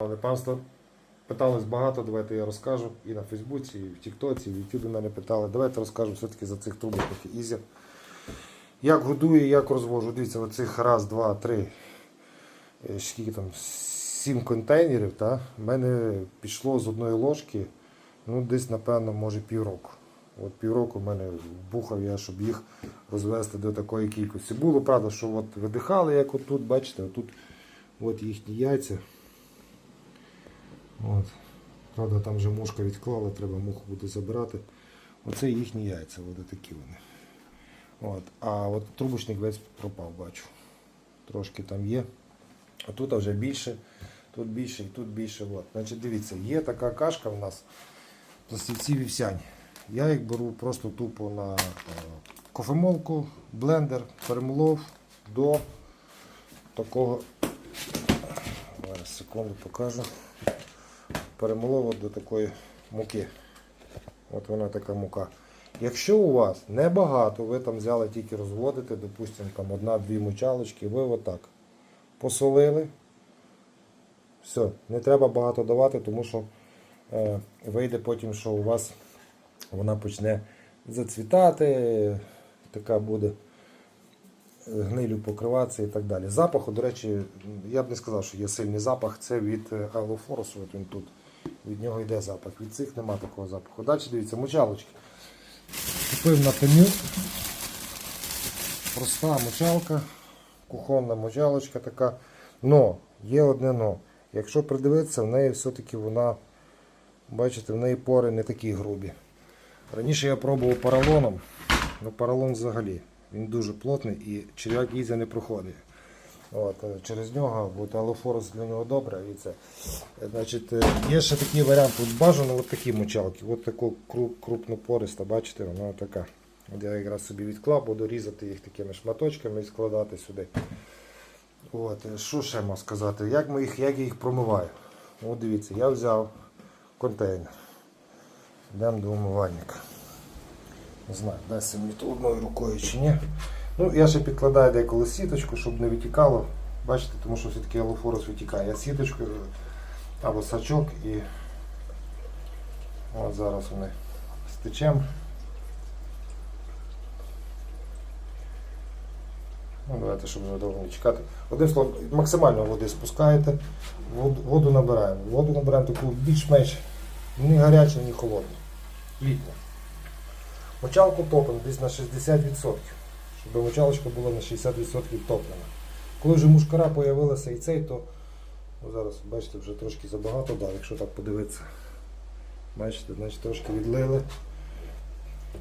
Але панство питалось багато, давайте я розкажу і на Фейсбуці, і в Тіктоці, і в Ютубі мене питали. Давайте розкажемо все-таки за цих трубочних ізі. Як годую, як розвожу. Дивіться, оцих раз, два, три, е, скільки там, сім контейнерів. Та? В мене пішло з одної ложки, ну десь, напевно, може півроку. От півроку в мене бухав я, щоб їх розвести до такої кількості. Було правда, що от видихали, як отут, бачите, отут от їхні яйця. От. Правда, там вже мушка відклала, треба муху буде забирати. Оце їхні яйця, от такі вони. От. А от трубочник весь пропав, бачу. Трошки там є. А тут вже більше, тут більше і тут більше. От. Значить, дивіться, є така кашка в нас пластівці вівсяні. Я їх беру просто тупо на е, кофемолку, блендер, перемолов до такого. Зараз секунду покажу. Перемолов до такої муки. От вона така мука. Якщо у вас небагато, ви там взяли тільки розводити, допустимо, там одна-дві мочалочки, ви отак посолили. Все, не треба багато давати, тому що е, вийде потім, що у вас вона почне зацвітати, така буде гнилю покриватися і так далі. Запаху, до речі, я б не сказав, що є сильний запах, це від е, алофорусу, от він тут. Від нього йде запах. Від цих нема такого запаху. Далі дивіться, мочалочки. Купив на пеню. Проста мочалка, кухонна мочалочка така. Но, є одне но. Якщо придивитися, в неї все-таки вона, бачите, в неї пори не такі грубі. Раніше я пробував поролоном, ну поролон взагалі. Він дуже плотний і черв'як їздя не проходить. От, е, через нього, от алофорус для нього добре. І це. Значить, е, є ще такий варіант, от бажано от такі мочалки. От таку кру- крупнопориста, бачите, вона така. От я якраз собі відклав, буду різати їх такими шматочками і складати сюди. От, е, що ще можу сказати? Як, ми їх, як я їх промиваю? От дивіться, я взяв контейнер. Йдемо до умивальника. Не знаю, дасть мені одною рукою чи ні. Ну, я ще підкладаю деколи сіточку, щоб не витікало. Бачите, тому що все-таки алофорус витікає. Я сіточкою або сачок і от зараз вони стечемо. Ну, давайте, щоб вже довго не чекати. Одним словом, максимально води спускаєте, воду, воду набираємо. Воду набираємо таку більш-менш ні гарячу, ні холодну. Літню. Мочалку топимо десь на 60%, щоб мочалочка була на 60% топлена. Коли вже мушкара з'явилася і цей, то ну, зараз бачите, вже трошки забагато дав, якщо так подивитися. Бачите, значить трошки відлили.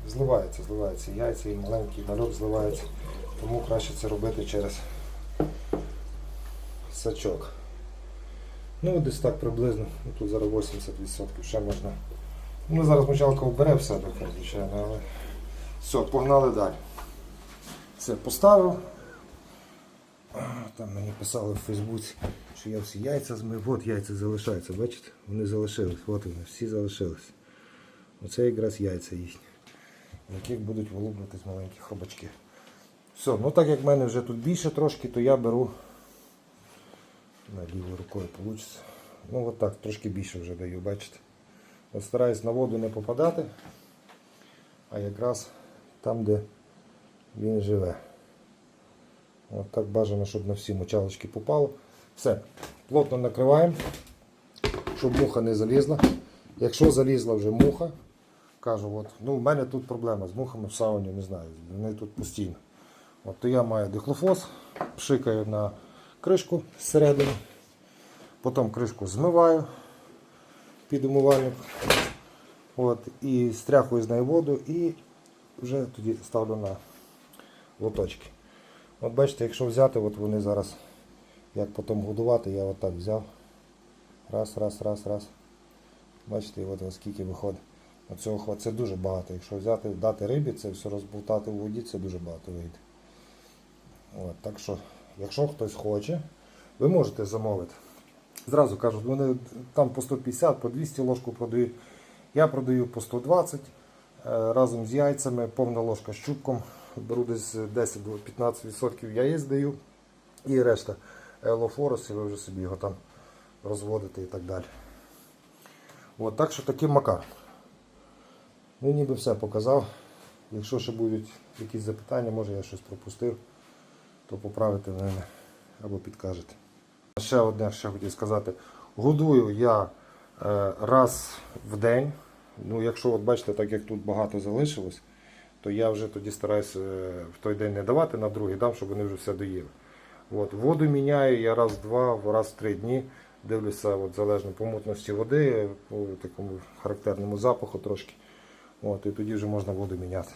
Зливається, зливається яйця і маленький нальот зливається. Тому краще це робити через сачок. Ну, десь так приблизно. Ну, тут зараз 80%, ще можна. Ну, зараз мочалка вбере все звичайно, але все, погнали далі. Все, поставив. Там мені писали в Фейсбуці, що я всі яйця змив. От яйця залишаються, бачите? Вони залишились, от вони, всі залишились. Оце якраз яйця їхні, в яких будуть вилуплюватись маленькі хробачки. Все, ну так як в мене вже тут більше трошки, то я беру на лівою рукою вийде. Ну от так, трошки більше вже даю, бачите. От стараюсь на воду не попадати, а якраз там, де він живе. От так бажано, щоб на всі мочалочки попало. Все, плотно накриваємо, щоб муха не залізла. Якщо залізла вже муха, кажу, от, ну в мене тут проблема з мухами в сауні, не знаю, вони тут постійно. От, то я маю дихлофос, пшикаю на кришку зсередини, потім кришку змиваю під умивальник. От, і стряхую з неї воду і вже тоді ставлю на лоточки. От бачите, якщо взяти, от вони зараз, як потім годувати, я отак взяв. Раз, раз, раз, раз. Бачите, і от ось скільки виходить. Оцього це дуже багато. Якщо взяти, дати рибі, це все розболтати в воді, це дуже багато вийде. От, так що, якщо хтось хоче, ви можете замовити. Зразу кажуть, вони там по 150, по 200 ложку продають. Я продаю по 120 е, разом з яйцями, повна ложка з чубком. Беру десь 10-15% яєць даю. І решта елофорус, і ви вже собі його там розводити і так далі. От, так що такий макар. Ну, ніби все показав. Якщо ще будуть якісь запитання, може я щось пропустив, то поправите мене або підкажете. Ще одне, що хотів сказати. Годую я е, раз в день. Ну, якщо от бачите, так як тут багато залишилось, то я вже тоді стараюся е, в той день не давати, на другий дам, щоб вони вже все доїли. От, воду міняю я раз в два, раз в три дні. Дивлюся, от, залежно по мутності води, по такому характерному запаху трошки. От, і тоді вже можна воду міняти.